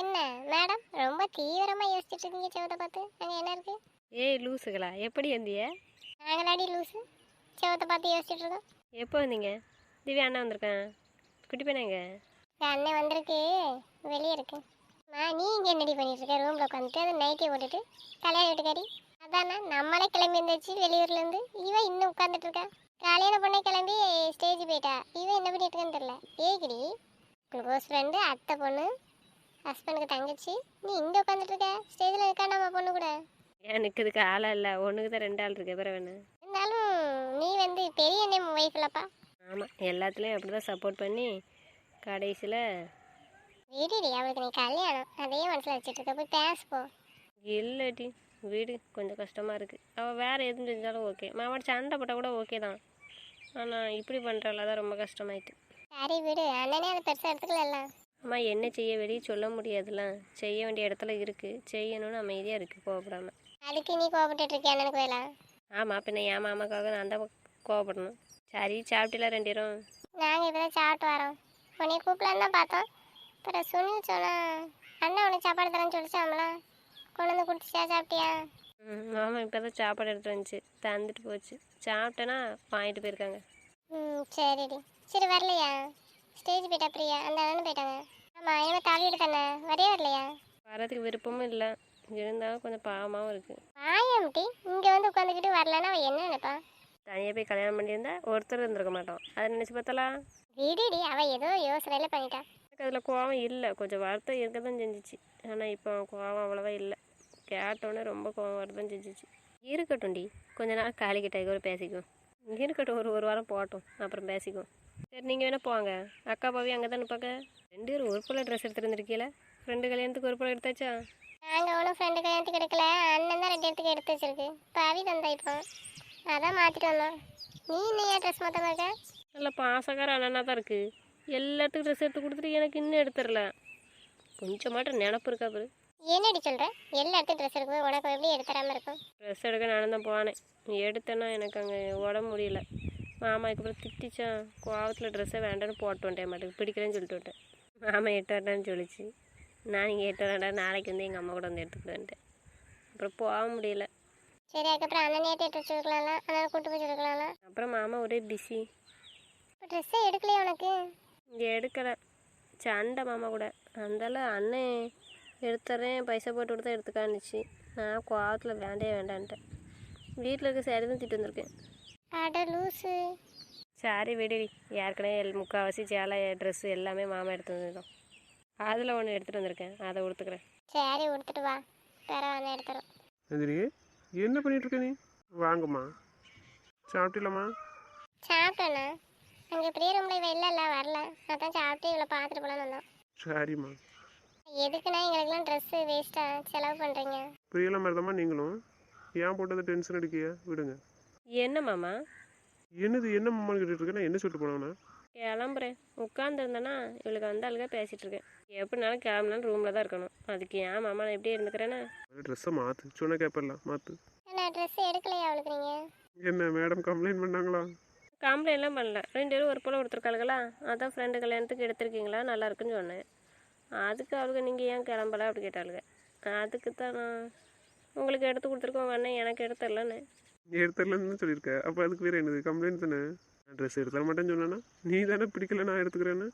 என்ன மேடம் ரொம்ப தீவிரமா யோசிச்சுட்டு இருக்கீங்க செவத்தை பார்த்து. அங்க என்ன இருக்கு? ஏய் லூசுகளா? எப்படி வந்திய? நாங்களாடி லூசு. செவத்தை பார்த்து யோசிச்சுட்டு இருக்கோம். எப்போ வந்தீங்க? திவ்யா அண்ணா வந்திருக்கேன். குட்டி பையனாங்க அண்ணன் வந்திருக்கு. வெளியே இருக்கு. மா நீ இங்க என்னடி பண்ணிட்டு இருக்க ரூம்ல உட்காந்துட்டு அதை நைட்டே போட்டுட்டு கல்யாண வீட்டுக்காரி அதானே நம்மளே கிளம்பி இருந்துச்சு வெளியூர்ல இருந்து இவன் இன்னும் உட்காந்துட்டு இருக்கா கல்யாண பொண்ணே கிளம்பி ஸ்டேஜ் போயிட்டா. இவன் என்ன பண்ணிட்டு இருக்கான்னு தெரியல. ஏகிடி க்ளோஸ் ஃப்ரெண்டு அத்தை பொண்ணு. ஹஸ்பண்டுக்கு தங்கச்சி? நீ இங்க உட்காந்துட்டு இருக்க ஸ்டேஜ்ல இருக்கா நம்ம பொண்ணு கூட? ஏன் நிற்கிறதுக்கு ஆளாக இல்லை. ஒன்றுக்கு தான் ரெண்டு ஆள் இருக்கு. பிறகு என்ன இருந்தாலும் நீ வந்து பெரிய நேம் ஒய்ஃப் இல்லப்பா ஆமாம் எல்லாத்துலேயும் அப்படி தான் சப்போர்ட் பண்ணி கடைசியில் வீடுடி அவளுக்கு நீ கல்யாணம். அதையே மனசுல வச்சுட்டு இருக்க போய் பேசுப்போ இல்லடி. வீடு கொஞ்சம் கஷ்டமாக இருக்குது அவள் வேறு எதுவும் செஞ்சாலும் ஓகே மாமாட்ட சண்டை போட்டால் கூட ஓகே தான். ஆனால் இப்படி பண்ணுறால தான் ரொம்ப கஷ்டமாயிட்டு. சரி விடு. அண்ணனே அதை பெருசா எடுத்துக்கல அம்மா என்ன செய்ய வெளியே சொல்ல முடியாதுல்ல. செய்ய வேண்டிய இடத்துல இருக்குது செய்யணும்னு அமைதியாக இருக்குது கோவப்படாமல் அதுக்கு நீ கோபப்பட்டு இருக்கியா வேலை? ஆமாம் பின்ன என் மாமாக்காக நான் தான் கோவப்படணும் சரி சாப்பிட்டீங்களா ரெண்டு பேரும்? நாங்கள் இப்போ தான் சாப்பிட்டு வரோம். உன்னை கூப்பிடலான்னு தான் பார்த்தோம். அப்புறம் சுனில் சொன்னா அண்ணா உனக்கு சாப்பாடு தரேன்னு சொல்லிச்சாமலா கொண்டு வந்து கொடுத்துச்சா சாப்பிட்டியா? ம் மாமா இப்போ தான் சாப்பாடு எடுத்துட்டு வந்துச்சு. தந்துட்டு போச்சு. சாப்பிட்டேன்னா வாங்கிட்டு போயிருக்காங்க. ம் சரிடி. சரி வரலையா? ஸ்டேஜ் போயிட்டா பிரியா? அந்த அண்ணன் போயிட்டாங்க ஆமாம் இனிமேல் தாலிட்டு தானே வரையே வரலையா? வரதுக்கு விருப்பமும் இல்லை. இருந்தாலும் கொஞ்சம் பாவமாகவும் இருக்குது ஆயம்டி இங்கே வந்து உட்காந்துக்கிட்டு வரலன்னா அவன் என்ன நினைப்பா? தனியாக போய் கல்யாணம் பண்ணியிருந்தா ஒருத்தர் இருந்திருக்க மாட்டோம் அதை நினச்சி பார்த்தலா விடுடி அவள் ஏதோ யோசனையில பண்ணிட்டா. எனக்கு அதில் கோவம் இல்லை. கொஞ்சம் வருத்தம் இருக்க தான் செஞ்சிச்சு. ஆனால் இப்போ கோவம் அவ்வளோவா இல்லை. கேட்டோன்னே ரொம்ப கோவம் வரதான் செஞ்சிச்சு. இருக்கட்டும்டி கொஞ்ச நாள் காலிக்கிட்ட கூட பேசிக்குவோம். இருக்கட்டும் ஒரு ஒரு வாரம் போகட்டும். அப்புறம் பேசிக்குவோம். சரி நீங்கள் வேணால் போங்க. அக்கா பாவி அங்கே தானே பார்க்க ரெண்டு பேரும் ஒரு போல ட்ரெஸ் வந்திருக்கீல. ஃப்ரெண்டு கல்யாணத்துக்கு ஒரு போல எடுத்தாச்சா? நாங்கள் ஒன்றும் ஃப்ரெண்டு கல்யாணத்துக்கு எடுக்கல. அண்ணன் தான் ரெண்டு இடத்துக்கு எடுத்து வச்சிருக்கு. பவி தந்தா இப்போ. அதான் மாற்றிட்டு வந்தோம். நீ இன்னையா ட்ரெஸ் மொத்தமாக இருக்க? நல்ல பாசக்கார அண்ணனா தான் இருக்குது எல்லாத்துக்கும் ட்ரெஸ் எடுத்து கொடுத்துட்டு எனக்கு இன்னும் எடுத்துடல கொஞ்சமாட்டம் நினப்பு இருக்கா பாரு. என்னடி சொல்கிற எல்லா இடத்துக்கும் ட்ரெஸ் எடுக்கும்போது உனக்கு எப்படி எடுத்துறாம இருக்கும்? ட்ரெஸ் எடுக்க நானும் தான் போனேன். எடுத்தேன்னா எனக்கு அங்கே உடம்பு முடியல. மாமாக்கு அப்புறம் திட்டிச்சான் கோவத்தில் ட்ரெஸ்ஸை வேண்டாம்னு போட்டு வந்துட்டேன் மாட்டுக்கு பிடிக்கலன்னு சொல்லிட்டு விட்டேன் மாமா எட்டு வரட்டான்னு சொல்லிச்சு. நான் இங்கே எட்டு வரடா நாளைக்கு வந்து எங்கள் அம்மா கூட வந்து எடுத்துக்கிட்டு வந்துட்டேன். அப்புறம் போக முடியல. சரி அதுக்கப்புறம் அண்ணனே எடுத்து வச்சுருக்கலாம்ல? அதனால் கூட்டு வச்சுருக்கலாம்ல? அப்புறம் மாமா ஒரே பிஸி இப்போ ட்ரெஸ்ஸே எடுக்கலையா உனக்கு? இங்கே எடுக்கலை. சண்டை மாமா கூட. அந்தால அண்ணன் எடுத்துறேன் பைசா போட்டு கொடுத்தா எடுத்துக்கான்னுச்சு நான் கோவத்தில் வேண்டே வேண்டான்ட்டேன். வீட்டில் இருக்க சேரீ தான் திட்டு வந்திருக்கேன். அட லூசு. சாரி விடுடி. ஏற்கனவே எல் முக்கால்வாசி சேலை ட்ரெஸ்ஸு எல்லாமே மாமா எடுத்து வந்துடும் அதில் ஒன்று எடுத்துகிட்டு வந்திருக்கேன். அதை கொடுத்துக்கிறேன் சரி கொடுத்துட்டு வா. வேற வந்து எடுத்துரும் நந்தினி என்ன பண்ணிட்டு இருக்க நீ? வாங்கம்மா. சாப்பிட்டீங்களம்மா சாப்பிட்டேண்ணா. அங்கே பிரிய ரூமில் இவ இல்லைல்ல வரல. அதான் சாப்பிட்டு இவளை பார்த்துட்டு போகலான்னு வந்தோம். சரிம்மா. எதுக்குண்ணா எங்களுக்கெல்லாம் ட்ரெஸ்ஸு வேஸ்ட்டாக செலவு பண்ணுறீங்க பிரியல மாதிரிதாம்மா நீங்களும். ஏன் போட்டதை டென்ஷன் அடிக்கிய விடுங்க. என்ன மாமா? என்னது என்ன மாமா கேட்டுட்டு இருக்க நான் என்ன சொல்லிட்டு போனவனா கிளம்புறேன். உட்காந்துருந்தேன்னா இவளுக்கு வந்த ஆளுங்க பேசிகிட்டு இருக்கேன் எப்படினாலும் கிளம்புனாலும் ரூமில் தான் இருக்கணும். அதுக்கு ஏன் மாமா நான் எப்படி இருந்துக்கிறேன்னா? ட்ரெஸ்ஸை மாற்று சொன்ன கேப்பர்லாம் மாற்று என்ன ட்ரெஸ் எடுக்கலையா அவளுக்கு நீங்கள் என்ன மேடம் கம்ப்ளைண்ட் பண்ணாங்களா? கம்ப்ளைண்ட்லாம் பண்ணல. ரெண்டு பேரும் ஒரு போல் கொடுத்துருக்காளுங்களா அதான் ஃப்ரெண்டு கல்யாணத்துக்கு எடுத்திருக்கீங்களா? நல்லா இருக்குன்னு சொன்னேன். அதுக்கு அவளுக்கு நீங்கள் ஏன் கிளம்பல? அப்படி கேட்டாளுங்க. அதுக்கு தான் நான் உங்களுக்கு எடுத்து கொடுத்துருக்கோம் அண்ணன் எனக்கு எடுத்துடலன்னு. எடுத்துடலன்னு சொல்லியிருக்க. அப்போ அதுக்கு வேறு என்னது? கம்ப்ளைண்ட் தானே? நான் ட்ரெஸ் எடுத்துட மாட்டேன்னு சொன்னேன்னா நீ தானே பிடிக்கல நான் எடுத்துக்கிறேன்னு?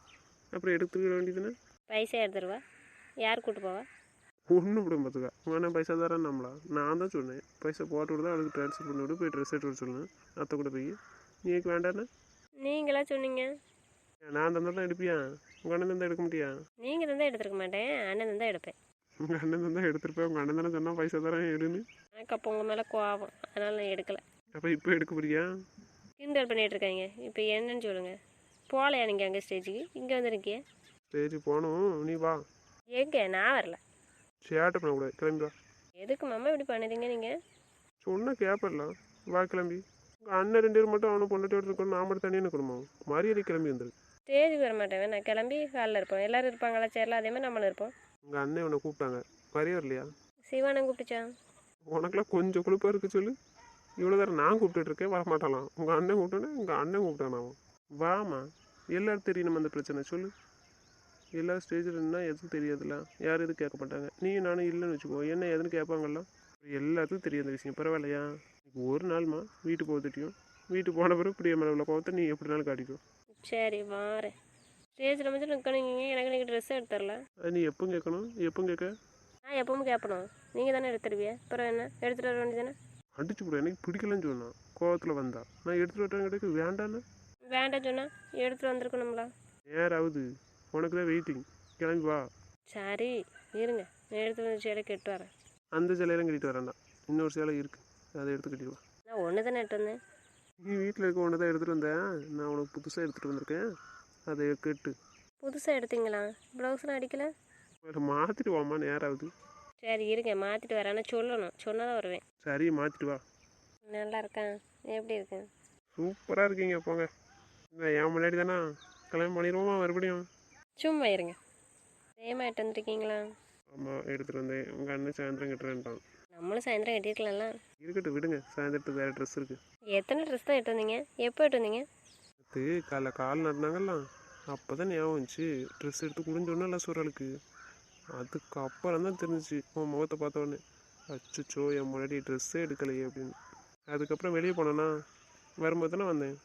அப்புறம் எடுத்துக்க வேண்டியதுன்னு பைசா எடுத்துருவா. யார் கூட்டு போவா? ஒன்றும் விட பார்த்துக்கா அண்ணன் பைசா தரேன் நம்மளா. நான் தான் சொன்னேன். பைசா போட்டு விடுதா அவளுக்கு ட்ரான்ஸ்ஃபர் பண்ணி விடு போய் ட்ரெஸ் எடுத்து விட சொல்லணும் அத்தை கூட போய். நீ எனக்கு வேண்டாண்ணே நீங்களா சொன்னீங்க? நான் தந்தால் தான் எடுப்பியா? உங்கள் அண்ணன் தந்தா எடுக்க முடியா நீங்கள் தான் எடுத்துருக்க மாட்டேன். அண்ணன் தான் எடுப்பேன். உங்கள் அண்ணன் தந்தா எடுத்துருப்பேன். உங்கள் அண்ணன் தானே சொன்னால் பைசா தரேன் எடுன்னு. எனக்கு அப்போ உங்கள் மேலே கோவம். அதனால் நான் எடுக்கலை. அப்போ இப்போ எடுக்க போறியா? கிண்டல் இருக்காங்க. இப்போ என்னன்னு சொல்லுங்கள் போகலையா நீங்கள் அங்கே ஸ்டேஜுக்கு இங்கே வந்துருக்கிய? சரி போகணும். நீ வா. எங்கே? நான் வரல. சேட்டை பண்ணக்கூடாது கிளம்பி வா. எதுக்கு மாமா இப்படி பண்ணுறீங்க நீங்கள் சொன்னால் கேப்படலாம் வா கிளம்பி. உங்கள் அண்ணன் ரெண்டு பேர் மட்டும் அவனை பொண்டாட்டியோட இருக்கணும் நான் மட்டும் தனியாக குடும்பம் மரியாதை கிளம்பி வந்துரு. ஸ்டேஜுக்கு வர மாட்டேன். நான் கிளம்பி ஹாலில் இருப்போம் எல்லோரும் இருப்பாங்களா? சேரில் அதே மாதிரி நம்மளும் இருப்போம். உங்கள் அண்ணன் உன்னை கூப்பிட்டாங்க. வரையா இல்லையா சிவானன் கூப்பிட்டுச்சான் உனக்கெல்லாம் கொஞ்சம் கொழுப்பாக இருக்கு சொல்லு. இவ்வளோ நேரம் நான் கூப்பிட்டுட்டு இருக்கேன் வரமாட்டாளாம். உங்கள் அண்ணன் கூப்பிட்டோன்னே உங்கள் அண்ணன் கூப்பிட்டானா அவன்? வாமா எல்லாரும் தெரியும் நம்ம அந்த பிரச்சனை சொல்லு. எல்லா ஸ்டேஜில் இருந்தால் எதுவும் தெரியாதுல்ல. யாரும் எதுவும் கேட்க மாட்டாங்க. நீ நானும் இல்லைன்னு வச்சுக்கோ என்ன ஏதுன்னு கேட்பாங்கல்ல. எல்லாத்துக்கும் தெரியும் அந்த விஷயம். பரவாயில்லையா? ஒரு நாள்மா வீட்டு போக தெரியும் வீட்டு போன பிறகு பிரிய மேலே உள்ள கோவத்தை நீ எப்படினாலும் காட்டிக்கும் சரி வாரேன். ஸ்டேஜில் மட்டும் நிற்கணுங்க எனக்கு நீங்கள் ட்ரெஸ் எடுத்து தரல அது நீ எப்போ கேட்கணும். எப்போ கேட்க. நான் எப்பவும் கேட்பணும். நீங்கள் தானே எடுத்துருவிய? அப்புறம் என்ன? எடுத்துகிட்டு வர வேண்டியதானே அடிச்சு போட எனக்கு பிடிக்கலன்னு சொன்னான் கோவத்தில் வந்தா. நான் எடுத்துகிட்டு வரேன் கிடைக்கு வேண்டான்னு? வேண்டாம் சொன்னால் எடுத்துகிட்டு வந்திருக்கணுங்களா நேராகுது உனக்கு தான் வெயிட்டிங் கிளம்பி வா. சரி இருங்க. நான் எடுத்து வந்து சேலை கெட்டு வரேன். அந்த சிலையெல்லாம் கட்டிட்டு வரேன்டா. இன்னொரு சேலை இருக்குது அதை எடுத்து கட்டிட்டு வா. நான் ஒன்று தானே எடுத்து வந்தேன். நீ வீட்டில் இருக்க ஒன்று தான் எடுத்துகிட்டு வந்தேன் நான் உனக்கு புதுசாக எடுத்துகிட்டு வந்திருக்கேன். அதை கெட்டு. புதுசாக எடுத்தீங்களா? ப்ளவுஸ்லாம் அடிக்கல? அதை மாற்றிட்டு வாம்மா நேராகுது சரி இருங்க மாற்றிட்டு வரேன். ஆனால் சொல்லணும். சொன்னால் தான் வருவேன். சரி மாற்றிட்டு வா. நல்லா இருக்கேன் எப்படி இருக்கேன் சூப்பராக இருக்கீங்க போங்க. இந்த என் முன்னாடி தானே? கல்யாணம் பண்ணிடுவோமா மறுபடியும்? சும்மா இருங்க. சேம் ஆகிட்டு வந்திருக்கீங்களா? ஆமாம் எடுத்துகிட்டு வந்தேன். உங்கள் அண்ணன் சாயந்தரம் கட்டுறேன்ட்டான். நம்மளும் சாயந்தரம் கட்டியிருக்கலாம்ல. இருக்கட்டும் விடுங்க. சாயந்தரத்துக்கு வேறு ட்ரெஸ் இருக்குது எத்தனை ட்ரெஸ் தான் எடுத்து வந்தீங்க? எப்போ எடுத்து வந்தீங்க? அது காலைல கால் நடினாங்கல்ல அப்போ தான் ஞாபகம் வந்துச்சு. ட்ரெஸ் எடுத்து குடிஞ்சோன்னா சூறாளுக்கு அதுக்கப்புறம் தான் தெரிஞ்சிச்சு. உன் முகத்தை பார்த்த உடனே அச்சோ என் முன்னாடி ட்ரெஸ்ஸே எடுக்கலையே அப்படின்னு. அதுக்கப்புறம் வெளியே போனேன்னா வரும்போது தானே வந்தேன்.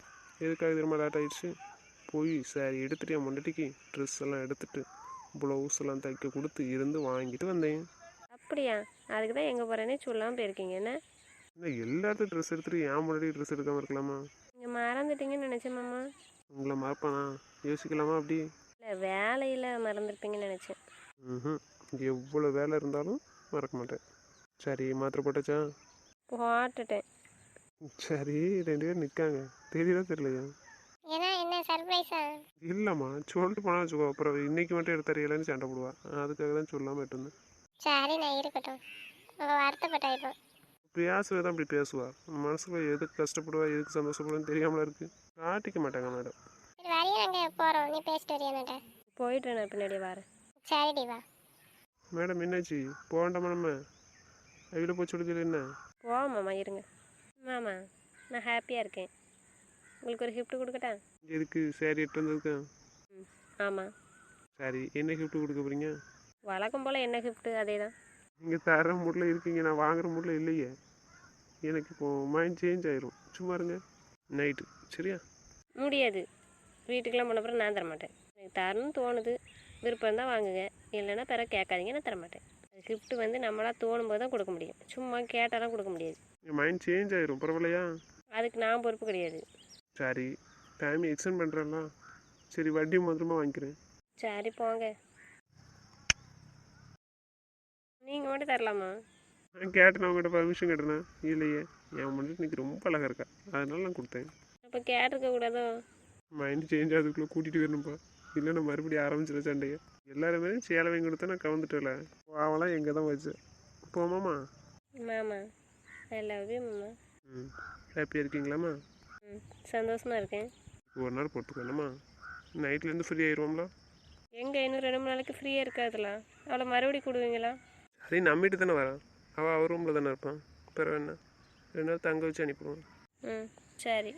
எதுக்காக திரும்ப லேட் ஆயிடுச்சு? போய் சரி எடுத்துட்டு என் முன்னாடிக்கு ட்ரெஸ் எல்லாம் எடுத்துட்டு ப்ளவுஸ் எல்லாம் தைக்க கொடுத்து இருந்து வாங்கிட்டு வந்தேன். அப்படியா? அதுக்கு தான் எங்கே போகிறேன்னே சொல்லாமல் போயிருக்கீங்க. என்ன? இந்த எல்லாத்தையும் ட்ரெஸ் எடுத்துட்டு என் முன்னாடி ட்ரெஸ் எடுக்காமல் இருக்கலாமா? நீங்கள் மறந்துட்டீங்கன்னு நினச்சேன் மாமா. உங்களை மறப்பானா? யோசிக்கலாமா அப்படி? இல்லை வேலையில் மறந்துருப்பீங்கன்னு நினச்சேன். ம் எவ்வளோ வேலை இருந்தாலும் மறக்க மாட்டேன். சரி மாத்திரை போட்டாச்சா? போட்டுட்டேன். சரி ரெண்டு பேரும் நிற்காங்க தெரியல தெரியலையா? ஏன்னா என்ன சர்ப்ரைஸா? இல்லைம்மா சொல்லிட்டு போனா வச்சுக்கோ. அப்புறம் இன்னைக்கு மட்டும் எடுத்து தெரியலன்னு சண்டை போடுவா. அதுக்காக தான் சொல்லாமல் இருந்தேன். சரி நான் இருக்கட்டும். உங்கள் வருத்தப்பட்டா இப்போ. பேசுவே தான் அப்படி பேசுவா. மனசுக்குள்ள எதுக்கு கஷ்டப்படுவா எதுக்கு சந்தோஷப்படுவான்னு தெரியாமல இருக்கு. காட்டிக்க மாட்டாங்க மேடம். சரி போகிறோம் நீ பேசிட்டு வரியானாட்ட போயிட்டு நான் பின்னாடி வரேன். சரிடி வா. மேடம் என்னாச்சு? போகண்டாமா நம்ம? அவில போய் சொல்லுது என்ன? போவோம் மாமா இருங்க. மாமா நான் ஹாப்பியாக இருக்கேன். உங்களுக்கு ஒரு gift கொடுக்கட்டா? எதுக்கு? சரி எட்டு வந்ததுக்கு? ம் ஆமாம் சரி என்ன கிஃப்ட் கொடுக்க போறீங்க? வழக்கம் போல் என்ன gift? அதே தான் நீங்கள் தர மூடில் இருக்கீங்க நான் வாங்குற மூடில் இல்லையே. எனக்கு இப்போ மைண்ட் சேஞ்ச் ஆயிரும். சும்மா இருங்க. நைட்டு சரியா? முடியாது. வீட்டுக்கெல்லாம் போன அப்புறம் நான் தரமாட்டேன். எனக்கு தரணும்னு தோணுது. விருப்பம் இருந்தால் வாங்குங்க. இல்லைன்னா பிற கேட்காதீங்க நான் தரமாட்டேன். அது gift வந்து நம்மளாக தோணும் போது தான் கொடுக்க முடியும். சும்மா கேட்டாலாம் கொடுக்க முடியாது. என் மைண்ட் சேஞ்ச் ஆயிரும் பரவாயில்லையா? அதுக்கு நான் பொறுப்பு கிடையாது. சரி டைம் எக்ஸ்டெண்ட் பண்ணுறேன்ல சரி வட்டி மாத்திரமா வாங்கிக்கிறேன். சரி போங்க. நீங்கள் மட்டும் தரலாமா? நான் கேட்டேன் அவங்ககிட்ட பர்மிஷன் கேட்டேன்? இல்லையே. என் முன்னாடி இன்னைக்கு ரொம்ப அழகாக இருக்கா. அதனால நான் கொடுத்தேன். அப்போ கேட்டிருக்க கூடாதோ? மைண்ட் சேஞ்ச் ஆகுதுக்குள்ளே கூட்டிகிட்டு வரணும்ப்பா இல்லைன்னா மறுபடியும் ஆரம்பிச்சிட சண்டையை. எல்லாருமே சேலை வாங்கி கொடுத்தா நான் கவுந்துட்டல. அவளாம் எங்கே தான் வச்சேன் போமாம்மா மாமா. ஐ லவ் யூ மாமா. ம். ஹாப்பியாக இருக்கீங்களாம்மா ம்? சந்தோஷமாக இருக்கேன். ஒரு நாள் போட்டுக்கணுமா நைட்லேருந்து ஃப்ரீ ஆயிடுவோம்ல எங்கே இன்னும் ரெண்டு மூணு நாளைக்கு ஃப்ரீயாக இருக்காதுல. அவளை மறுபடியும் கொடுவீங்களா? சரி நம்பிட்டு தானே வரான். அவள் அவர் ரூமில் தானே இருப்பான். பிறகு என்ன? ரெண்டு நாள் தங்க வச்சு அனுப்பிடுவோம். ம். சரி.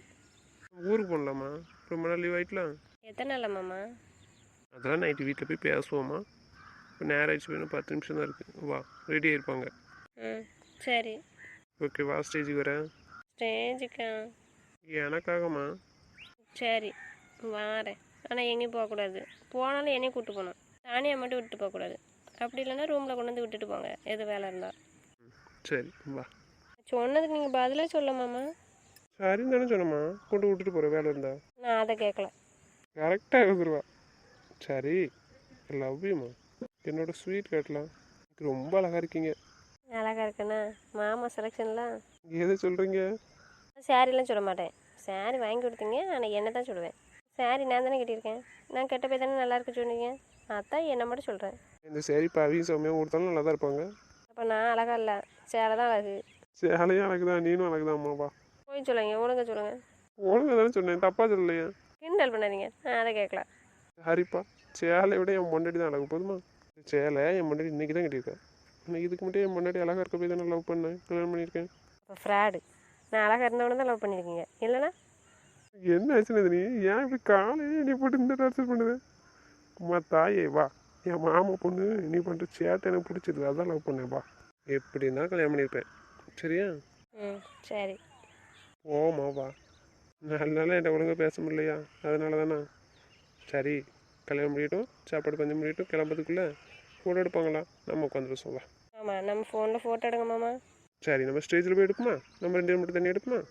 ஊருக்கு போகலாமா? ரொம்ப நாள் லீவ் ஆகிட்டலாம் எத்தனை மாமா? அதெல்லாம் நைட்டு வீட்டில் போய் பேசுவோமா. இப்போ நேரம் ஆயிடுச்சு போய் பத்து நிமிஷம் தான் இருக்குது வா ரெடி ஆயிருப்பாங்க. ம் சரி. ஓகே வா ஸ்டேஜுக்கு வரேன் ஸ்டேஜுக்கா எனக்காகம்மா. சரி வாரேன். ஆனால் எங்கேயும் போகக்கூடாது. போனாலும் என்னையும் கூப்பிட்டு போகணும். தானியாக மட்டும் விட்டுட்டு போகக்கூடாது. அப்படி இல்லைன்னா ரூமில் கொண்டு வந்து விட்டுட்டு போங்க எது வேலை இருந்தால் சரி வா. சொன்னதுக்கு நீங்கள் பதிலே சொல்ல மாமா. சரின்னு தானே சொன்னம்மா. கொண்டு விட்டுட்டு போகிற வேலை இருந்தா. நான் அதை கேட்கல கரெக்டாக வந்துருவா சரி லவ் யூமா என்னோட ஸ்வீட் கேட்டலாம் ரொம்ப அழகாக இருக்கீங்க. அழகா இருக்குண்ணா மாமா செலெக்ஷன்லாம் எதை சொல்கிறீங்க சாரிலாம் சொல்ல மாட்டேன். சாரி வாங்கி கொடுத்தீங்க ஆனால் என்ன தான் சொல்லுவேன். சாரி நான் தானே கட்டியிருக்கேன். நான் கெட்ட போய் தானே நல்லா இருக்கு சொன்னீங்க. அதான் என்ன மட்டும் சொல்கிறேன் இந்த சரி பவியும் சௌமியாவும் கொடுத்தாலும் நல்லா தான் இருப்பாங்க. அப்போ நான் அழகா இல்லை. சேலை தான் அழகு. சேலையும் அழகு தான் நீனும் அழகு தான் அம்மாவா போய் சொல்லுங்க ஒழுங்க சொல்லுங்கள் ஒழுங்காக தானே சொன்னேன் தப்பாக சொல்லலையா? கிண்டல் பண்ணாதீங்க. நான் அதை கேட்கல. சரிப்பா சேலை விட என் முன்னாடி தான் அழகு. போதுமா? சேலை என் முன்னாடி இன்னைக்கு தான் கட்டியிருக்கேன். இன்னைக்கு இதுக்கு மட்டும் என் முன்னாடி அழகாக இருக்க போய் தானே லவ் பண்ணேன். கல்யாணம் பண்ணியிருக்கேன்? அப்போ ஃப்ராடு நான் அழகாக இருந்தவனு தான் லவ் பண்ணியிருக்கீங்க. இல்லைனா என்ன ஆச்சுன்னு நீ? ஏன் இப்படி காலையே நீ போட்டு இந்த டார்ச்சர் பண்ணுது? அம்மா தாயே வா. என் மாமா பொண்ணு நீ பண்ணுற சேட்டை எனக்கு பிடிச்சது. அதான் லவ் பண்ணேன் வா. எப்படின்னா கல்யாணம் பண்ணியிருப்பேன். சரியா? ம் சரி. ஓமா வா. நல்ல நாள் என்கிட்ட ஒழுங்காக பேச முடியலையா? அதனால தானே சரி கல்யாணம் பண்ணிட்டோம் சாப்பாடு பஞ்சம் பண்ணிட்டோம் கிளம்புறதுக்குள்ளே ஃபோட்டோ எடுப்பாங்களா? நம்ம உட்காந்துட்டு வா ஆமாம் நம்ம ஃபோனில் ஃபோட்டோ எடுங்க மாமா. சரி நம்ம ஸ்டேஜில் போய் எடுப்போமா நம்ம ரெண்டு பேரும் மட்டும் தண்ணி எடுப்போமா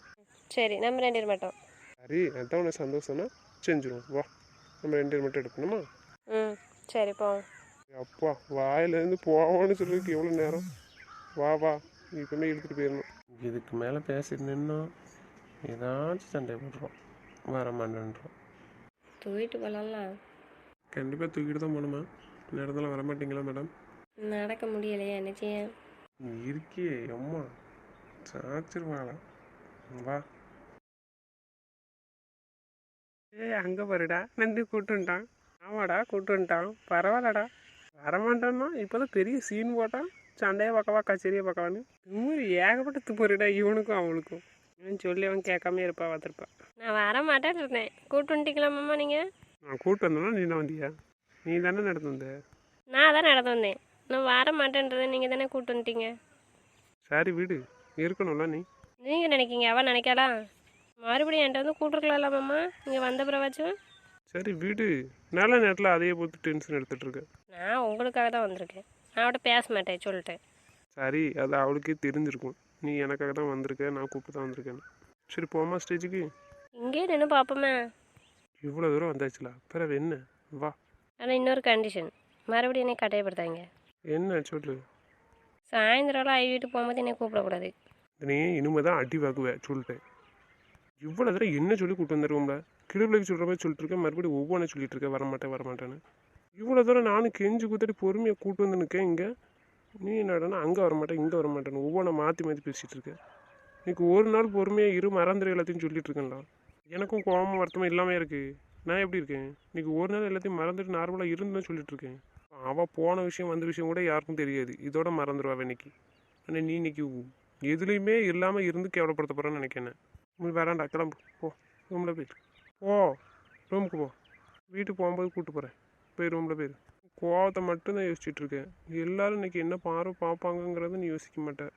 சரி நம்ம ரெண்டு பேர் மட்டும். சரி அதான் உனக்கு சந்தோஷம்னா செஞ்சிருவோம். வா நம்ம ரெண்டு மட்டும் எடுக்கணுமா? ம் சரி போவோம் அப்பா வாயிலேருந்து போவோன்னு சொல்றதுக்கு எவ்வளோ நேரம்? வா வா இப்போமே இழுத்துட்டு போயிடணும்? இதுக்கு மேலே பேசிட்டு நின்னோம். ஏதாச்சும் சண்டை போட்டுருவோம். வர மாட்டேன்றோம். தூக்கிட்டு போகலாம்ல கண்டிப்பாக தூக்கிட்டு தான் போகணுமா? நடந்தாலும் வர மாட்டீங்களா மேடம்? நடக்க முடியலையா என்ன செய்ய? இருக்கே அம்மா. சாச்சிருவாளா. வா. ஏய் அங்கே பாருடா. நந்தி கூட்டுன்ட்டான் ஆமாடா கூட்டுன்ட்டான் பரவாயில்லடா. வரமாட்டான்னா இப்போதான் பெரிய சீன் போட்டான். சண்டையை பார்க்கவா கச்சேரியை பார்க்கவான்னு. தும்முறு ஏகப்பட்ட துப்புறிடா இவனுக்கும் அவளுக்கும் இவன் சொல்லி அவன் கேட்காம இருப்பா பார்த்துருப்பா நான் வர மாட்டேன்னு இருந்தேன் கூட்டு வந்துட்டீங்களா மாமா நீங்கள் நான் கூட்டு வந்தேன்னா நீ என்ன வந்தியா? நீ தானே நடந்து வந்த? நான் தான் நடந்து வந்தேன். நான் வர மாட்டேன்றதை நீங்கள் தானே கூட்டு வந்துட்டீங்க? சரி வீடு. இருக்கணும்ல நீ. நீங்கள் நினைக்கிங்க அவன் நினைக்காளா? மறுபடியும் என்கிட்ட வந்து கூட்டிருக்கலாம்ல மாமா? இங்கே வந்த பிறவாச்சும்? சரி வீடு. நல்ல நேரத்தில் அதையே போட்டு டென்ஷன் எடுத்துட்டு இருக்க. நான் உங்களுக்காக தான் வந்திருக்கேன். நான் அவட்ட பேச மாட்டேன் சொல்லிட்டேன். சரி அது அவளுக்கே தெரிஞ்சிருக்கும். நீ எனக்காக தான் வந்திருக்க நான் கூப்பிட்டு தான் வந்திருக்கேன் சரி போமா ஸ்டேஜுக்கு. இங்கேயே நின்று பார்ப்போமே. இவ்வளோ தூரம் வந்தாச்சுல பிறகு என்ன? வா. ஆனால் இன்னொரு கண்டிஷன் மறுபடியும் என்னை கட்டாயப்படுத்தாங்க என்ன சொல்லு. சாயந்தரம்லாம் ஐ வீட்டுக்கு போகும்போது என்னை கூப்பிடக்கூடாது. நீ இனிமே தான் அடி வாக்குவேன் சொல்லிட்டேன். இவ்வளோ தூரம் என்ன சொல்லி கூப்பிட்டு வந்துருவோம்ல கிடுபிள்ளைக்கு சொல்கிற மாதிரி சொல்லிட்டு இருக்கேன் மறுபடியும் ஒவ்வொன்றும் சொல்லிட்டு இருக்கேன் வரமாட்டேன் வரமாட்டேன்னு. இவ்வளோ தூரம் நானும் கெஞ்சி கூத்தடி பொறுமையாக கூட்டு வந்து நிற்கேன் இங்கே. நீ என்னடனா அங்கே வரமாட்டேன் இங்கே வரமாட்டேன்னு ஒவ்வொன்றை மாற்றி மாற்றி பேசிகிட்டு இருக்கேன். இன்னைக்கு ஒரு நாள் பொறுமையாக இரு மறந்துடு எல்லாத்தையும் சொல்லிட்டு இருக்கேன்டா. எனக்கும் கோபம் வருத்தமாக இல்லாமல் இருக்குது நான் எப்படி இருக்கேன்? இன்னைக்கு ஒரு நாள் எல்லாத்தையும் மறந்துட்டு நார்மலாக இருந்துன்னு சொல்லிட்டு இருக்கேன். அவள் போன விஷயம் வந்த விஷயம் கூட யாருக்கும் தெரியாது. இதோட மறந்துடுவா இன்னைக்கு. ஆனால் நீ இன்னைக்கு எதுலேயுமே இல்லாமல் இருந்து கேவலப்படுத்த போகிறேன்னு நினைக்கிறேன் உங்களுக்கு வேறாண்டா கிளம்பு. போ ரூமில் போயிரு. போ ரூமுக்கு போ. வீட்டுக்கு போகும்போது கூப்பிட்டு போகிறேன் போய் ரூமில் போயிரு. கோவத்தை மட்டும்தான் யோசிச்சுட்டு இருக்கேன் எல்லாரும் இன்னைக்கு என்ன பார்வை பார்ப்பாங்கங்கிறத நீ யோசிக்க மாட்டேன்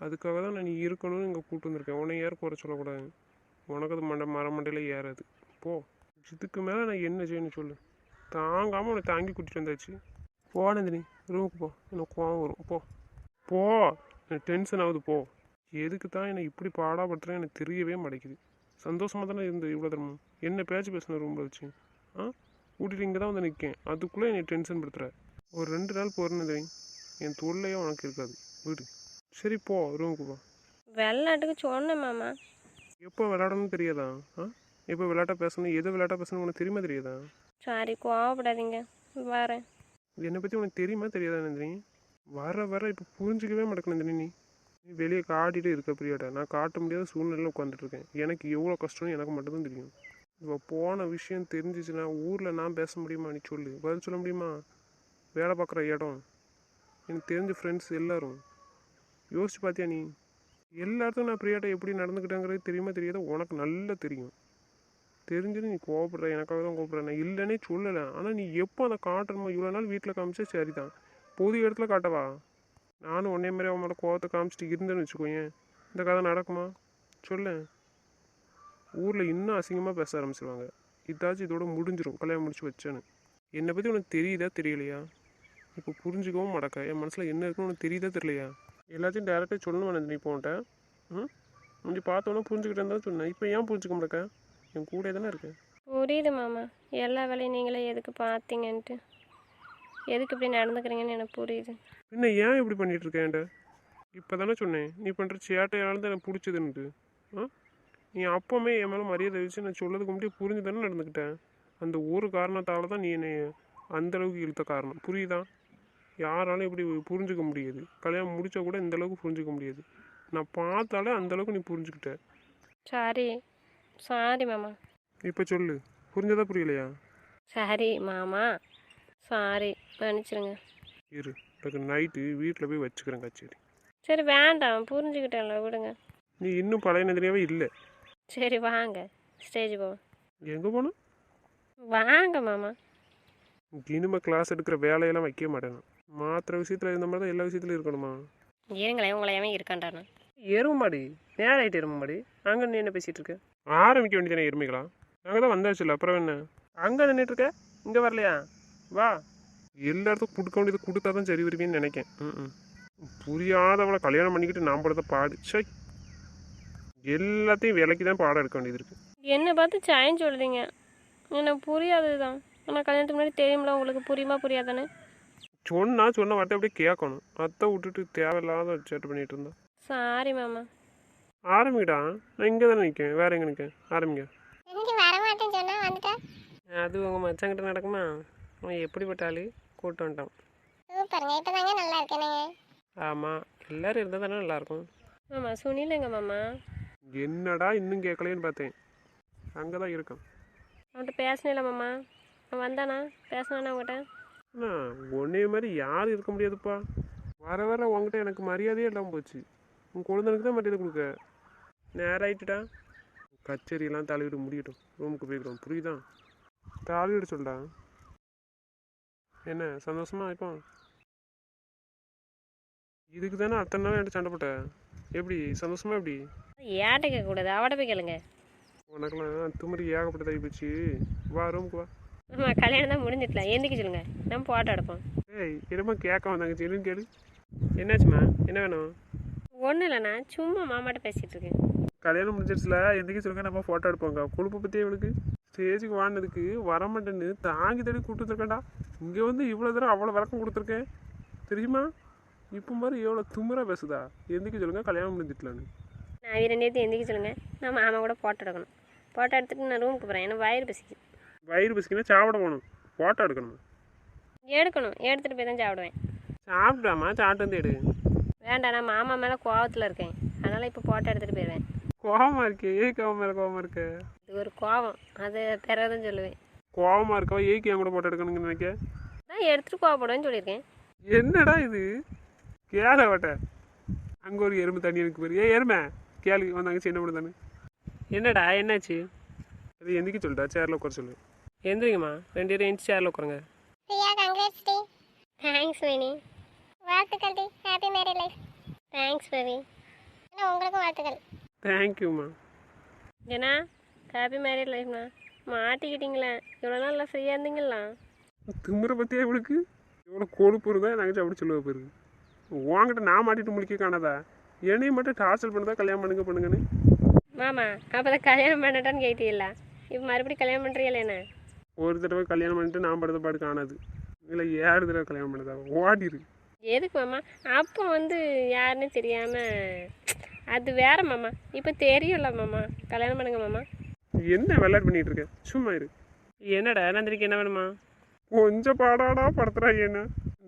அதுக்காக தான் நான் நீ இருக்கணும்னு இங்கே கூட்டு வந்திருக்கேன். உன்னை யாரும் குறை சொல்லக்கூடாது. உனக்கு அது மண்ட மர மண்டையில் ஏறாது. போ. இதுக்கு மேலே நான் என்ன செய்யணும் சொல்லு. தாங்காமல் உன்னை தாங்கி கூட்டிகிட்டு வந்தாச்சு. போ நந்தினி ரூமுக்கு போ. எனக்கு கோவம் வரும். போ. போ. எனக்கு டென்ஷன் ஆகுது. போ. எதுக்கு தான் என்னை இப்படி பாடாப்படுத்துறேன் எனக்கு தெரியவே மாட்டேங்குது. சந்தோஷமாக தானே இருந்தது இவ்வளோ தரமும் என்ன பேச்சு பேசின ரூமில் வச்சு? ஆ? கூட்டிட்டு இங்கே தான் வந்து நிற்கேன் அதுக்குள்ளே என்னை டென்ஷன் படுத்துற. ஒரு ரெண்டு நாள் போகிறேன்னு என் தொல்லையே உனக்கு இருக்காது. வீடு. சரி போ. ரூமுக்கு போ. வெளிநாட்டுக்கு சொன்னேன் மாமா. எப்போ விளையாடணும்னு தெரியாதா? ஆ? எப்போ விளையாட்டா பேசணும்? எது விளையாட்டா பேசணும் உனக்கு தெரியுமா தெரியாதா? சாரி கோவப்படாதீங்க. வரேன். என்னை பற்றி உனக்கு தெரியுமா தெரியாதா நந்தினி? வர வர இப்போ புரிஞ்சிக்கவே மாட்டேங்க நந்தினி நீ. நீ வெளியே காட்டிகிட்டே இருக்க பிரியாட்ட. நான் காட்ட முடியாத சூழ்நிலையில் உட்காந்துட்டு இருக்கேன். எனக்கு எவ்வளோ கஷ்டம்னு எனக்கு மட்டும்தான் தெரியும். இப்போ போன விஷயம் தெரிஞ்சிச்சுன்னா ஊரில் நான் பேச முடியுமா? நீ சொல்லு. பதில் சொல்ல முடியுமா? வேலை பார்க்குற இடம். எனக்கு தெரிஞ்ச ஃப்ரெண்ட்ஸ் எல்லோரும். யோசிச்சு பார்த்தியா நீ? எல்லா இடத்துக்கும் நான் பிரியாட்ட எப்படி நடந்துக்கிட்டேங்கிறது தெரியுமா தெரியாத? உனக்கு நல்லா தெரியும். தெரிஞ்சது நீ கோவப்படுற எனக்காக தான் கோவப்படுற. நான் இல்லைன்னே சொல்லலை. ஆனால் நீ எப்போ அதை காட்டணுமோ? இவ்வளோ நாள் வீட்டில் காமிச்சா சரி தான் பொது இடத்துல காட்டவா? நானும் ஒன்றே மாதிரி அவன் மேலே கோவத்தை காமிச்சிட்டு இருந்தேன்னு வச்சுக்கோயேன். இந்த கதை நடக்குமா? சொல்லேன் ஊரில் இன்னும் அசிங்கமாக பேச ஆரம்பிச்சிருவாங்க. இதாச்சும் இதோட முடிஞ்சிரும். கல்யாணம் முடிச்சு வச்சேன்னு. என்னை பற்றி உனக்கு தெரியுதா தெரியலையா? இப்போ புரிஞ்சுக்கவும் மாட்டக்க என் மனசில் என்ன இருக்குன்னு உனக்கு தெரியுதா தெரியலையா? எல்லாத்தையும் டேரெக்டாக சொல்லணும் வேணாம் நீ போன்ட்ட ம்? முந்தி பார்த்தோன்னே புரிஞ்சுக்கிட்டேன் தான் சொன்னேன். இப்போ ஏன் புரிஞ்சுக்க மாட்டக்க என் கூட தானே இருக்கேன் புரியுது மாமா. எல்லா வேலையும் நீங்களே எதுக்கு பார்த்தீங்கன்ட்டு. எதுக்கு இப்படி நடந்துக்கிறீங்கன்னு எனக்கு புரியுது. பின்ன ஏன் இப்படி பண்ணிட்டு இருக்க என்கிட்ட? இப்போ தானே சொன்னேன். நீ பண்ணுற சேட்டையால தான் எனக்கு பிடிச்சதுன்ட்டு ஆ? நீ அப்போவுமே என் மேலே மரியாதை வச்சு நான் சொல்லதுக்கு முன்னாடி புரிஞ்சு தானே நடந்துக்கிட்டேன்? அந்த ஒரு காரணத்தால் தான் நீ என்னை அந்த அளவுக்கு இழுத்த காரணம். புரியுதா? யாராலும் இப்படி புரிஞ்சுக்க முடியாது. கல்யாணம் முடிச்சா கூட இந்த அளவுக்கு புரிஞ்சுக்க முடியாது. நான் பார்த்தாலே அந்த அளவுக்கு நீ புரிஞ்சுக்கிட்ட. சாரி. சாரி மாமா. இப்போ சொல்லு. புரிஞ்சதா புரியலையா? சாரி மாமா. சாரி. மன்னிச்சிருங்க. இரு. எனக்கு நைட்டு வீட்டில் போய் வச்சுக்கிறேன் கச்சேரி. சரி வேண்டாம். புரிஞ்சுக்கிட்டேன்ல விடுங்க. நீ இன்னும் பழைய நதிரியாவே இல்லை. சரி வாங்க. ஸ்டேஜ் போவோம். எங்கே போகணும் வாங்க மாமா. இனிமே கிளாஸ் எடுக்கிற வேலையெல்லாம் வைக்க மாட்டேன் மாத்திர விஷயத்தில் இருந்த மாதிரி தான் எல்லா விஷயத்துலையும் இருக்கணுமா? இருங்களேன் உங்களையாவே இருக்கான்டாண்ணா எருமாடி நேரம் ஆகிட்டு எருமாடி அங்கே நீ என்ன பேசிகிட்டு இருக்க? ஆரம்பிக்க வேண்டியதானே எருமைகளா? நாங்கள் தான் வந்தாச்சுல்ல அப்புறம் என்ன? அங்கே நின்றுட்டு இருக்க? இங்கே வரலையா? வா. எல்லா இடத்துக்கும் கொடுக்க வேண்டியது கொடுத்தா தான் சரி வருவீன்னு நினைக்கேன். ம் புரியாதவளை கல்யாணம் பண்ணிக்கிட்டு நான் படுத்த பாடு. சை எல்லாத்தையும் விலைக்கு தான் பாடம் எடுக்க வேண்டியது இருக்குது என்னை பார்த்து சாயம் சொல்கிறீங்க எனக்கு புரியாதது தான் ஆனால் கல்யாணத்துக்கு முன்னாடி தெரியும்ல உங்களுக்கு புரியுமா புரியாதானே சொன்னா சொன்ன வார்த்தை அப்படியே கேட்கணும். அத்தை விட்டுட்டு தேவையில்லாத சேட்டை பண்ணிட்டு இருந்தேன் சாரி மாமா. ஆரம்பிக்கடா நான் இங்கே தானே நிற்கேன் வேற எங்கே நிற்கேன் ஆரம்பிங்க. அது உங்கள் மச்சாங்கிட்ட நடக்குமா? அவன் எப்படிப்பட்ட ஆளு? கூட்டு வந்துட்டான். சூப்பருங்க. இப்போதாங்க நல்லா இருக்கேனுங்க. ஆமாம் எல்லோரும் இருந்தால் தானே நல்லாயிருக்கும் மாமா சுனிலங்க மாமா. என்னடா இன்னும் கேட்கலைன்னு பார்த்தேன். அங்கே தான் இருக்கேன். அவன்கிட்ட பேசினில்ல மாமா. அவன் வந்தானா? பேசினானா அவங்ககிட்ட அண்ணா உன்னே மாதிரி யாரும் இருக்க முடியாதுப்பா. வர வர உங்ககிட்ட எனக்கு மரியாதையே இல்லாமல் போச்சு. உன் குழந்தைனுக்கு தான் மரியாதை கொடுக்க. நேரம் ஆயிட்டுடா கச்சேரியெல்லாம் தலைவிட முடியட்டும். ரூமுக்கு போய்க்கிறோம். புரியுதா? தலைவிட சொல்டா. என்ன சந்தோஷமா இப்போ? இதுக்கு தானே அத்தனை நாள் என்கிட்ட சண்டை போட்ட? எப்படி சந்தோஷமா எப்படி? ஏட்ட கேட்கக்கூடாது? அவட போய் கேளுங்க. உனக்கெல்லாம் துமரி ஏகப்பட்டதாகி போச்சு. வா ரூமுக்கு வா. மாமா கல்யாணம் தான் முடிஞ்சிட்டலாம் எந்திரிக்க சொல்லுங்க. நம்ம போட்டோ எடுப்போம். ஏய் என்னமா கேட்க வந்தாங்க? என்னன்னு கேளு. என்னாச்சுமா என்ன வேணும்? ஒன்றும் இல்லைண்ணா. சும்மா மாமாட்ட பேசிகிட்டு இருக்கேன். கல்யாணம் முடிஞ்சிருச்சுல. எந்திரிக்க சொல்லுங்க. நம்ம ஃபோட்டோ எடுப்போங்க. கொழுப்பு பற்றி இவளுக்கு ஸ்டேஜுக்கு வாங்கினதுக்கு வரமாட்டேன்னு தாங்கி தடி கூப்பிட்டு வந்திருக்கேன்டா. இங்கே வந்து இவ்வளோ தூரம் அவ்வளோ விளக்கம் கொடுத்துருக்கேன். தெரியுமா? இப்போ மாதிரி எவ்வளோ துமுறா பேசுதா. எந்திரிக்க சொல்லுங்க. கல்யாணம் முடிஞ்சிட்டலான்னு. நான் வீர நேரத்தை எந்திரிக்க சொல்லுங்க. நான் மாமா கூட போட்டோ எடுக்கணும். போட்டோ எடுத்துட்டு நான் ரூமுக்கு போகிறேன் எனக்கு வயிறு பசிக்கு வயிறு பசிக்கினா சாப்பிட போகணும். ஃபோட்டோ எடுக்கணும்? எடுக்கணும். எடுத்துகிட்டு போய் தான் சாப்பிடுவேன். சாப்பிடாமா சாப்பிட்டு வந்து எடு. வேண்டாம் நான் மாமா மேலே கோவத்தில் இருக்கேன். அதனால் இப்போ போட்டோ எடுத்துகிட்டு போயிடுவேன். கோவமா இருக்கே. ஏய் கோவமா இருக்க கோவமா இருக்க? இது ஒரு கோவம். அது பிறகுதான் சொல்லுவேன். கோவமா இருக்கவா ஏய்க்கு என் கூட போட்டோ எடுக்கணுங்கன்னு நினைக்க? தான் எடுத்துகிட்டு கோவப்படுவேன்னு சொல்லியிருக்கேன். என்னடா இது? கேள வட்ட. அங்கே ஒரு எறும்பு தண்ணி எனக்கு போய் ஏ எருமை கேளு வந்தாங்க சின்ன பொண்ணு என்னடா என்னாச்சு? அது எந்திரிக்க சொல்லிட்டா சேரில் உட்கார சொல்லு. எந்திரிங்கம்மா ரெண்டு பேரும் எந்திரிச்சு சேரில் உட்காருங்க. பிரியா கங்க்ராட்ஸ் டி. தேங்க்ஸ் வேணி. வாழ்த்துக்கள் D happy married life thanks baby ஆனால் உங்களுக்கும் வாழ்த்துக்கள். தேங்க்யூம்மா ஏன்னா ஹாப்பி மேரேஜ் லைஃப்ண்ணா மாட்டிக்கிட்டீங்களே. இவ்வளோ நாள் ஃப்ரீயாக இருந்தீங்களா? திமுறை பற்றியா இவளுக்கு? இவ்வளோ கொழுப்பு இருந்தால் எனக்கு அப்படி சொல்லுவ போயிருக்கு உன்கிட்ட நான் மாட்டிட்டு முழிக்க காணாதா? என்னையும் மட்டும் டார்ச்சல் பண்ணுதா கல்யாணம் பண்ணுங்க பண்ணுங்கன்னு? மாமா அப்போ கல்யாணம் பண்ணட்டான்னு கேட்டீங்களா இப்போ மறுபடியும் கல்யாணம் பண்ணுறீங்களா என்ன? ஒரு தடவை கல்யாணம் பண்ணிட்டு நான் படுத்த பாடு காணாது. இல்லை ஏழு தடவை கல்யாணம் பண்ணுதா? ஓடிரு. எதுக்கு மாமா? அப்போ வந்து யாருன்னு தெரியாமல் அது வேற மாமா. இப்போ தெரியும்ல மாமா. கல்யாணம் பண்ணுங்க மாமா. என்ன விளையாட்டு பண்ணிட்டு இருக்க? சும்மா இரு. என்னடா நந்திரிக்கு என்ன வேணுமா? கொஞ்சம் பாடாடா படுத்துறா என்ன?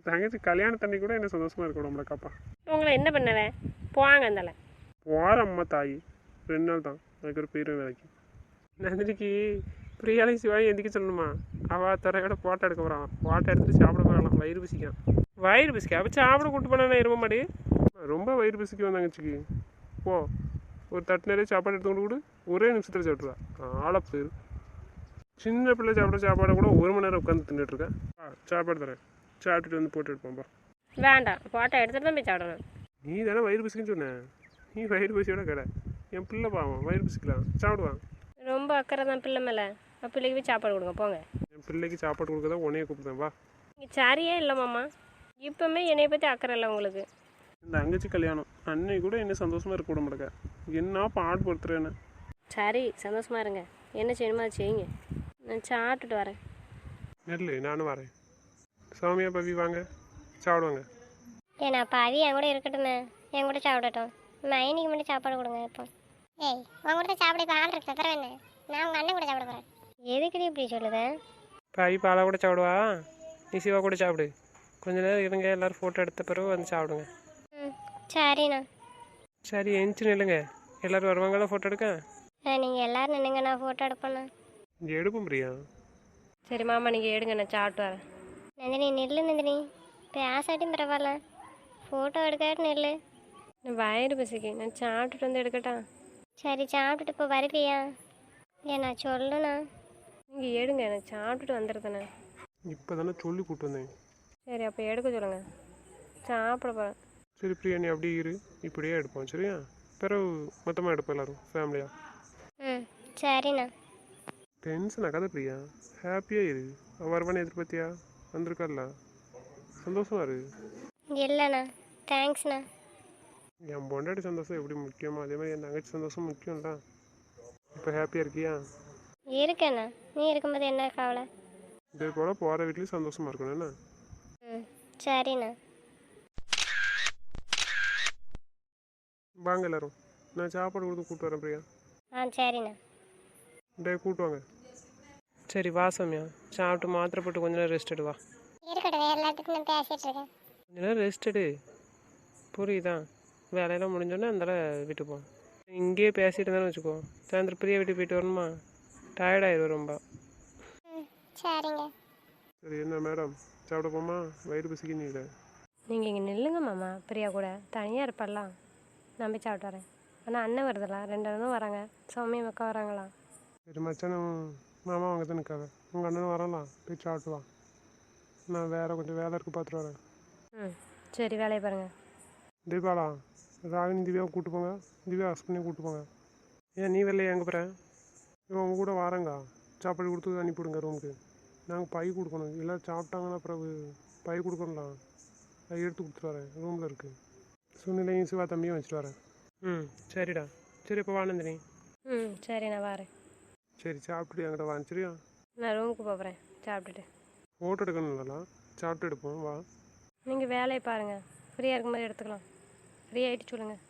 தங்கச்சி கல்யாணத்தண்ணி கூட என்ன சந்தோஷமா இருக்க விட காப்பா. உங்களை என்ன பண்ணவே? போவாங்க போகிற அம்மா தாய். ரெண்டு நாள் தான். அதுக்கு ஒரு பேரும் வேலைக்கு. நந்தினிக்கு பிரியாலையும் சிவாயும் எந்திக்க சொல்லணுமா? அவள் துறையோட போட்டோ எடுக்க போகிறான் போட்டோ எடுத்துட்டு சாப்பிட போகலாம் வயிறு பசிக்கான் வயிறு பசிக்க. அப்போ சாப்பிட கூட்டு போனா இரும்ப மாடி? ரொம்ப வயிறு பசிக்கு வந்தாங்கச்சிக்கு போ. ஒரு தட்டு நிறைய சாப்பாடு எடுத்து கொண்டு கொடு. ஒரே நிமிஷத்தில் சாப்பிட்ருவா ஆளை பேர். சின்ன பிள்ளை சாப்பிட்ற சாப்பாடை கூட ஒரு மணி நேரம் உட்காந்து தின்னுட்டு இருக்கேன் சாப்பாடு தரேன். சாப்பிட்டுட்டு வந்து போட்டு எடுப்போம்பா வேண்டாம். போட்டோ எடுத்துகிட்டு தான் போய் சாப்பிடணும். நீ தானே வயிறு பசிக்குன்னு சொன்ன? நீ வயிறு பசியோட கடை. என் பிள்ளை பாவம் வயிறு பசிக்கலாம் சாப்பிடுவான் ரொம்ப அக்கறை தான் பிள்ளை மேலே. பிள்ளைக்கு போய் சாப்பாடு கொடுங்க போங்க. என் பிள்ளைக்கு சாப்பாடு கொடுக்க தான் உன்னைய கூப்பிட்டேன் வா. இங்கே சரியே இல்லை மாமா. இப்போமே என்னைய பற்றி அக்கறை இல்லை உங்களுக்கு. இந்த அங்கச்சி கல்யாணம். அன்னைக்கு கூட என்ன சந்தோஷமா இருக்க விட மாட்டேங்க. என்ன பாடு பொறுத்துறேன்னு சரி சந்தோஷமா இருங்க. என்ன செய்யணுமோ அதை செய்யுங்க. நான் சாப்பிட்டுட்டு வரேன். நெல்லு நானும் வரேன். சாமியா பவி வாங்க. சாப்பிடுவாங்க. ஏன்னா பாவி என் கூட இருக்கட்டுமே. என் கூட சாப்பிடட்டும். மைனிக்கு மட்டும் சாப்பாடு கொடுங்க இப்போ. ஏய் உன் கூட சாப்பிட இப்போ ஆள் இருக்கு என்ன? நான் உங்கள் அண்ணன் கூட சாப்பிட போகிறேன் எதுக்குடி இப்படி சொல்லுதேன் பாய் பாலா கூட சாப்பிடுவா? நீ சிவா கூட சாப்பிடு. கொஞ்ச நேரம் இருங்க எல்லோரும் ஃபோட்டோ எடுத்த பிறகு வந்து சாப்பிடுங்க. ம் சரிண்ணா. சரி எந்திச்சு நில்லுங்க. எல்லோரும் வருவாங்களா ஃபோட்டோ எடுக்க? நீங்கள் எல்லோரும் நின்னுங்க நான் ஃபோட்டோ எடுப்பேண்ணா. இங்கே எடுப்போம் பிரியா. சரி மாமா நீங்கள் எடுங்க நான் சாப்பிட்டு வரேன். நந்தினி நில்லு நந்தினி. பேசாட்டியும் பரவாயில்ல. ஃபோட்டோ எடுக்காட்டு நில்லு நான் வயிறு பசிக்கு. நான் சாப்பிட்டுட்டு வந்து எடுக்கட்டா? சரி சாப்பிட்டுட்டு இப்போ வருவியா? ஏண்ணா சொல்லுண்ணா நீங்கள் எடுங்க நான் சாப்பிட்டுட்டு வந்துடுறேண்ணே இப்போ தானே சொல்லி கூட்டு வந்தேன். சரி அப்போ எடுக்க சொல்லுங்கள் சாப்பிட போகிறேன் சரி பிரியா நீ அப்படியே இரு. இப்படியே எடுப்போம் சரியா? பிறகு மொத்தமாக எடுப்போம் எல்லாரும் ஃபேமிலியாக ம் சரிண்ணா. டென்ஷன் ஆகாத பிரியா. ஹாப்பியாக இரு. அவ வருவானே எதிர்பார்த்தியா? வந்திருக்கால சந்தோஷமா இரு. இல்லைண்ணா. தேங்க்ஸ்ண்ணா என் பொண்டாட்டி சந்தோஷம் எப்படி முக்கியமோ அதே மாதிரி என் தங்கச்சி சந்தோஷம் முக்கியம்ல இப்போ ஹாப்பியாக இருக்கியா? இருக்கேண்ணா. நீ இருக்கும்போது என்ன கவலை? இதே போல் போகிற வீட்லேயும் சந்தோஷமா இருக்கணும் என்ன? ம் சரிண்ணா. வாங்க எல்லாரும். நான் சாப்பாடு கொடுத்து கூப்பிட்டு வரேன் பிரியா. ஆ சரிண்ணா. டே கூட்டு வாங்க. சரி வா சௌமியா. சாப்பிட்டு மாத்திரை போட்டு கொஞ்ச நேரம் ரெஸ்ட் எடு வா. இருக்கட்டும் எல்லாத்துக்கும் நான் பேசிகிட்டு இருக்கேன். நேரம் ரெஸ்ட் எடு. புரியுதா? வேலையெல்லாம் முடிஞ்சோடனே அந்தால வீட்டுக்கு போ. இங்கேயே பேசிட்டு இருந்தாலும் வச்சுக்கோ. சாயந்தரம் பிரியா வீட்டுக்கு போயிட்டு வரணுமா? டயர்டாயிடும் ரொம்ப. சரிங்க. சரி என்ன மேடம் சாப்பிட போமா? வயிறு பசிக்கினீங்களே நீங்கள் இங்கே நில்லுங்க மாமா. பிரியா கூட. தனியாக இருப்பல்ல நான் போய் சாப்பிட்டு வரேன். ஆனால் அண்ணன் வருதுல்ல. ரெண்டு அண்ணனும் வராங்க. சௌமியா மக்கா வராங்களா? சரி மச்சானும் மாமா அங்கே தான் நிற்காத உங்கள் அண்ணனும் வரலாம் போய் சாப்பிட்டு வா. நான் வேற கொஞ்சம் வேலை இருக்கு பார்த்துட்டு வரேன். ம். சரி வேலையை பாருங்கள் தீபாலா ராகினி திவ்யாவை கூட்டு போங்க. திவ்யா ஹஸ்பண்டையும் கூட்டு போங்க. ஏன் நீ வெளில எங்கே போகிறேன் இவன் உங்க கூட வாரங்க சாப்பாடு கொடுத்து அனுப்பிவிடுங்க ரூமுக்கு. நாங்கள் பை கொடுக்கணும். இல்லை சாப்பிட்டாங்கன்னா பிறகு பை கொடுக்கணும்லாம் அதை எடுத்து கொடுத்துட்டு வரேன். ரூமில் இருக்குது சுனிலையும் சிவா தம்பியும் வச்சுட்டு வரேன். ம் சரிடா. சரி இப்போ வானந்தினி ம் சரி நான் வரேன். சரி சாப்பிட்டுட்டு என்கிட்ட வா சரியா? நான் ரூமுக்கு போகிறேன் சாப்பிட்டுட்டு. ஃபோட்டோ எடுக்கணும்லாம் சாப்பிட்டு எடுப்போம் வா. நீங்கள் வேலையை பாருங்கள் ஃப்ரீயாக இருக்கும்போது எடுத்துக்கலாம். ஃப்ரீ ஆகிட்டு சொல்லுங்கள்